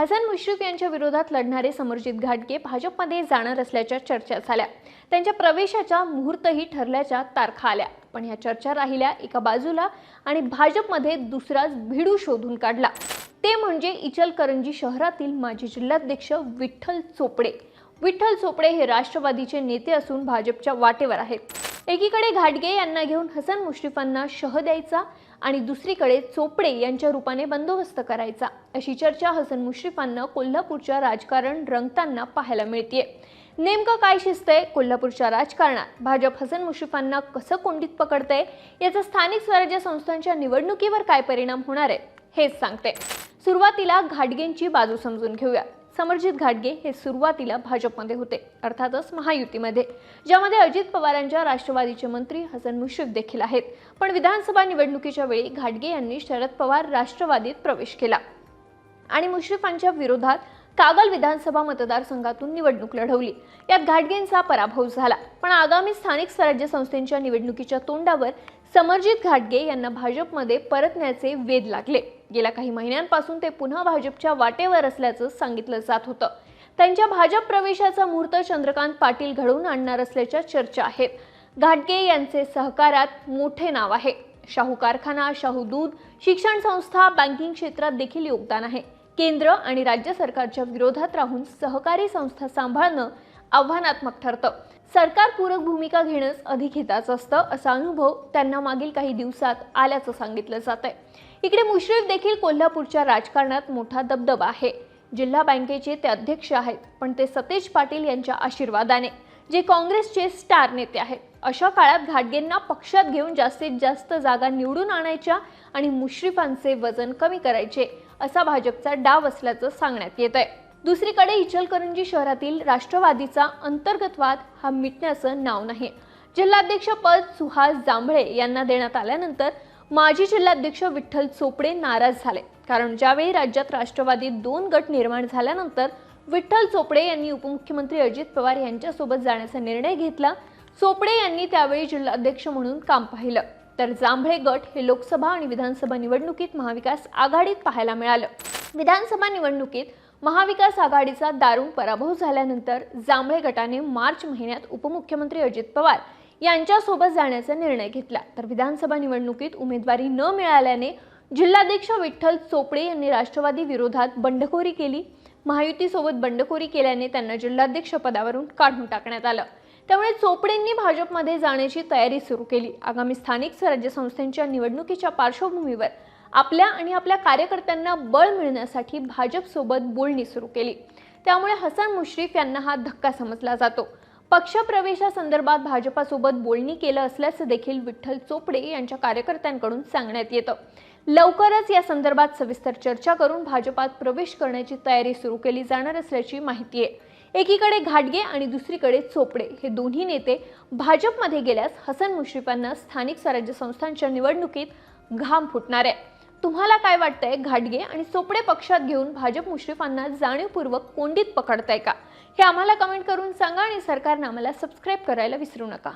हसन मुश्रीफ यांच्या विरोधात लढणारे समरजित घाटगे भाजपमध्ये जाणार असल्याच्या चर्चा झाल्या. त्यांच्या प्रवेशाच्या मुहूर्तही ठरल्याच्या तारखा आल्या. पण ह्या चर्चा राहिल्या एका बाजूला आणि भाजपमध्ये दुसराच भिडू शोधून काढला. ते म्हणजे इचलकरंजी शहरातील माजी जिल्हाध्यक्ष विठ्ठल चोपडे. विठ्ठल चोपडे हे राष्ट्रवादीचे नेते असून भाजपच्या वाटेवर आहेत. एकीकडे घाटगे यांना घेऊन हसन मुश्रीफांना शह द्यायचा आणि दुसरीकडे चोपडे यांच्या रूपाने बंदोबस्त करायचा. अशी चर्चा हसन मुश्रीफांना कोल्हापूरच्या राजकारण रंगताना पाहायला मिळतीये. नेमकं काय शिस्त आहे कोल्हापूरच्या राजकारणात? भाजप हसन मुश्रीफांना कसं कोंडीत पकडतंय? याचा स्थानिक स्वराज्य संस्थांच्या निवडणुकीवर काय परिणाम होणार आहे हेच सांगते सुरुवातीला घाटगेंची बाजू समजून घेऊया. समरजित घाटगे हे सुरुवातीला भाजपमध्ये होते अर्थातच महायुतीमध्ये ज्यामध्ये अजित पवारांच्या राष्ट्रवादीचे मंत्री हसन मुश्रीफ देखील आहेत. पण विधानसभा निवडणुकीच्या वेळी घाटगे यांनी शरद पवार राष्ट्रवादीत प्रवेश केला. आणि मुश्रीफांच्या विरोधात कागल विधानसभा मतदारसंघातून निवडणूक लढवली. यात घाटगेंचा पराभव झाला. पण आगामी स्थानिक स्वराज्य संस्थेच्या निवडणुकीच्या तोंडावर समरजित घाटगे यांना भाजपमध्ये परतण्याचे वेध लागले. गेल्या काही महिन्यांपासून ते पुन्हा भाजपच्या वाटेवर असल्याचं सांगितलं जात होतं. त्यांच्या भाजप प्रवेशाचा मुहूर्त चंद्रकांत पाटील घडवून आणणार असल्याच्या चर्चा आहेत. घाटगे यांचे सहकारात मोठे नाव आहे. शाहू कारखाना शाहू दूध शिक्षण संस्था बँकिंग क्षेत्रात देखील योगदान आहे. केंद्र आणि राज्य सरकारच्या विरोधात राहून सहकारी संस्था सांभाळणं आव्हानात्मक ठरतं. सरकारपूरक भूमिका घेणंच अधिक हिताचं असतं असा अनुभव त्यांना मागील काही दिवसात आल्याचं सांगितलं जात आहे इकडे मुश्रीफ देखील कोल्हापूरच्या राजकारणात मोठा दबदबा आहे. जिल्हा बँकेचे ते अध्यक्ष आहेत पण ते सतेज पाटील यांच्या आशीर्वादाने जे काँग्रेसचे स्टार नेते आहेत. अशा काळात घाटगेंना पक्षात घेऊन जास्तीत जास्त जागा निवडून आणायच्या आणि मुश्रीफांचे वजन कमी करायचे असा भाजपचा डाव असल्याचं सांगण्यात येत आहे दुसरीकडे इचलकरंजी शहरातील राष्ट्रवादीचा अंतर्गतवाद हा मिटण्याचं नाव नाही. जिल्हाध्यक्षपद सुहास जांभळे यांना देण्यात आल्यानंतर माजी जिल्हाध्यक्ष विठ्ठल चोपडे नाराज झाले. कारण ज्यावेळी राज्यात राष्ट्रवादीत दोन गट निर्माण झाल्यानंतर विठ्ठल चोपडे यांनी उपमुख्यमंत्री अजित पवार यांच्यासोबत जाण्याचा निर्णय घेतला चोपडे यांनी त्यावेळी जिल्हाध्यक्ष म्हणून काम पाहिलं. तर जांभळे गट हे लोकसभा आणि विधानसभा निवडणुकीत महाविकास आघाडीत पाहायला मिळालं. विधानसभा निवडणुकीत महाविकास आघाडीचा दारुण पराभव झाल्यानंतर जांभळे गटाने मार्च महिन्यात उपमुख्यमंत्री अजित पवार यांच्यासोबत जाण्याचा निर्णय घेतला. तर विधानसभा निवडणुकीत उमेदवारी न मिळाल्याने जिल्हाध्यक्ष विठ्ठल चोपडे यांनी राष्ट्रवादी विरोधात बंडखोरी केली. महायुतीसोबत बंडखोरी केल्याने त्यांना जिल्हाध्यक्ष पदावरून काढून टाकण्यात आलं. त्यामुळे चोपडेंनी भाजपमध्ये जाण्याची तयारी सुरू केली. आगामी स्थानिक स्वराज्य संस्थांच्या निवडणुकीच्या पार्श्वभूमीवर आपल्या आणि आपल्या कार्यकर्त्यांना बळ मिळण्यासाठी भाजपसोबत बोलणी सुरू केली. त्यामुळे हसन मुश्रीफ यांना हा धक्का समजला जातो. पक्षप्रवेशासंदर्भात भाजपासोबत बोलणी केलं असल्याचं देखील विठ्ठल चोपडे यांच्या कार्यकर्त्यांकडून सांगण्यात येतं. लवकरच या संदर्भात सविस्तर चर्चा करून भाजपात प्रवेश करण्याची तयारी सुरू केली जाणार असल्याची माहिती आहे. एकीकडे घाटगे आणि दुसरीकडे चोपडे हे दोन्ही नेते भाजपमध्ये गेल्यास हसन मुश्रीफांना स्थानिक स्वराज्य संस्थांच्या निवडणुकीत घाम फुटणार आहे. तुम्हाला काय वाटतंय? घाटगे आणि सोपडे पक्षात घेऊन भाजप मुश्रीफांना जाणीवपूर्वक कोंडीत पकडताय का? हे आम्हाला कमेंट करून सांगा आणि सरकारनं आम्हाला सबस्क्राईब करायला विसरू नका.